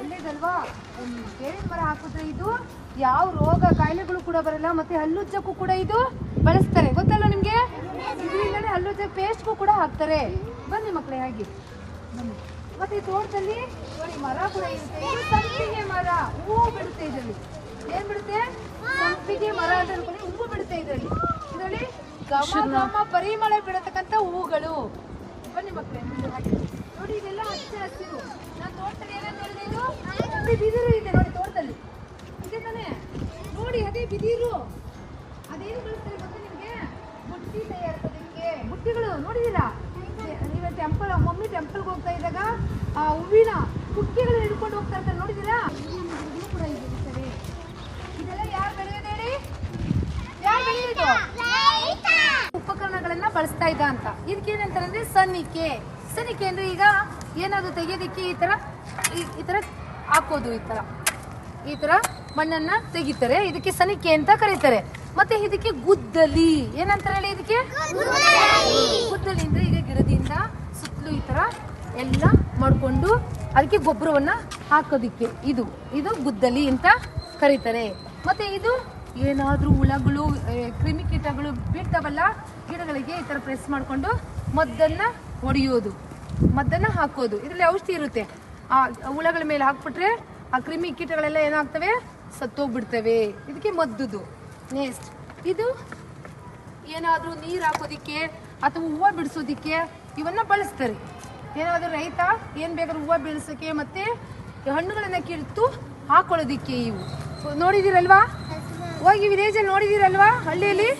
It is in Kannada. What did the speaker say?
ಒಳ್ಳೇದಲ್ವಾ? ಬೇವಿನ ಮರ ಹಾಕಿದ್ರೆ ಇದು ಯಾವ ರೋಗ ಕಾಯಿಲೆಗಳು ಕೂಡ ಬರಲ್ಲ, ಮತ್ತೆ ಹಲ್ಲುಜ್ಜಕ್ಕೂ ಕೂಡ ಇದು ಬಳಸ್ತಾರೆ. ಗೊತ್ತಲ್ಲ ನಿಮ್ಗೆ? ಇದರಿಂದಲೇ ಹಲ್ಲುಜ್ಜ ಪೇಸ್ಟ್ಗೂ ಕೂಡ ಹಾಕ್ತಾರೆ. ಬನ್ನಿ ಮಕ್ಕಳೇ, ಹಾಗೆ. ಮತ್ತೆ ಈ ತೋಟದಲ್ಲಿ ನೋಡಿ, ಮರ ಕೂಡ ಇರುತ್ತೆ. ಮರ. ಹೂವು ಬಿಡುತ್ತೆ ಇದರಲ್ಲಿ. ಏನ್ ಬಿಡುತ್ತೆ? ಸಂಪಿಗೆ ಮರ ಅಂತ ಹೂವು ಬಿಡುತ್ತೆ ಇದರಲ್ಲಿ. ಇದರಲ್ಲಿ ಘಮ ಘಮ ಪರಿಮಳ ಬಿಡತಕ್ಕಂತ ಹೂಗಳು. ಬನ್ನಿ ಮಕ್ಕಳೇ, ಹಾಗೆ. ಹಸಿರು ನಾನು ತೋಟದಲ್ಲಿ ಏನೇನು ಇದು? ಅದೇ ಬಿದಿರು ಇದೆ ನೋಡಿ ತೋಟದಲ್ಲಿ. ಇದೆ ತಾನೇ? ನೋಡಿ, ಅದೇ ಬಿದಿರು. ಅದೇನು ಬಳಸ್ತಾರೆ ಗೊತ್ತಾ ನಿಮಗೆ? ಬುಟ್ಟಿ ನಿಮಗೆ. ಬುಟ್ಟಿಗಳು ನೋಡಿದೀರಾ ನೀವು ಟೆಂಪಲ್ ಮಮ್ಮಿ ಟೆಂಪಲ್ಗೆ ಹೋಗ್ತಾ ಇದ್ದಾಗ, ಆ ಹೂವಿನ ಬುಟ್ಟಿಗಳು ಹಿಡ್ಕೊಂಡು ಹೋಗ್ತಾ ಇರ್ತಾರೆ ನೋಡಿದೀರಾ ಇದು ಕೂಡ ಇದೆ ಸರಿ ಇದೆಲ್ಲ ಯಾರು ಬೆಳೆಯೋದು ಹೇಳಿ? ಯಾರು ಬೆಳೆಯೋದು? ಉಪಕರಣಗಳನ್ನ ಬಳಸ್ತಾ ಇದ್ದ ಅಂತ. ಇದಕ್ಕೆ ಏನಂತಾರೆ ಸನ್ನಿಕೆ ಸನ್ನಿಕೆ ಅಂದ್ರೆ ಈಗ ಏನಾದ್ರು ತೆಗೆಯೋದಕ್ಕೆ ಈ ತರ ಈ- ತರ ಹಾಕೋದು ಈ ತರ. ಈ ತರ ಮಣ್ಣನ್ನ ತೆಗಿತಾರೆ. ಇದಕ್ಕೆ ಸನಿಕೆ ಅಂತ ಕರೀತಾರೆ. ಮತ್ತೆ ಇದಕ್ಕೆ ಗುದ್ದಲಿ. ಏನಂತಾರೆ ಹೇಳಿ ಇದಕ್ಕೆ? ಗುದ್ದಲಿ. ಅಂದರೆ ಈಗ ಗಿಡದಿಂದ ಸುತ್ತಲೂ ಈ ತರ ಎಲ್ಲ ಮಾಡಿಕೊಂಡು ಅದಕ್ಕೆ ಗೊಬ್ಬರವನ್ನ ಹಾಕೋದಿಕ್ಕೆ. ಇದು ಇದು ಗುದ್ದಲಿ ಅಂತ ಕರೀತಾರೆ. ಮತ್ತೆ ಇದು ಏನಾದರೂ ಹುಳಗಳು ಕ್ರಿಮಿಕೀಟಗಳು ಬೀಳ್ತಾವಲ್ಲ ಗಿಡಗಳಿಗೆ ಈ ತರ ಪ್ರೆಸ್ ಮಾಡ್ಕೊಂಡು ಮದ್ದನ್ನ ಹೊಡೆಯೋದು. ಮದ್ದನ್ನ ಹಾಕೋದು. ಇದರಲ್ಲಿ ಔಷಧಿ ಇರುತ್ತೆ. ಆ ಹುಳಗಳ ಮೇಲೆ ಹಾಕ್ಬಿಟ್ರೆ ಆ ಕ್ರಿಮಿ ಕೀಟಗಳೆಲ್ಲ ಏನಾಗ್ತವೆ? ಸತ್ತೋಗ್ಬಿಡ್ತವೆ. ಇದಕ್ಕೆ ಮದ್ದುದು. ನೆಕ್ಸ್ಟ್ ಇದು ಏನಾದರೂ ನೀರು ಹಾಕೋದಿಕ್ಕೆ ಅಥವಾ ಹೂವು ಬಿಡಿಸೋದಿಕ್ಕೆ ಇವನ್ನ ಬಳಸ್ತಾರೆ. ಏನಾದರೂ ರೈತ ಏನು ಬೇಕಾದ್ರೂ ಹೂವು ಬಿಡಿಸೋಕ್ಕೆ ಮತ್ತೆ ಹಣ್ಣುಗಳನ್ನ ಕಿತ್ತು ಹಾಕೊಳ್ಳೋದಿಕ್ಕೆ ಇವು. ನೋಡಿದಿರಲ್ವಾ? ಹೋಗಿ ವಿಲೇಜಲ್ಲಿ ನೋಡಿದಿರಲ್ವಾ ಹಳ್ಳಿಯಲ್ಲಿ?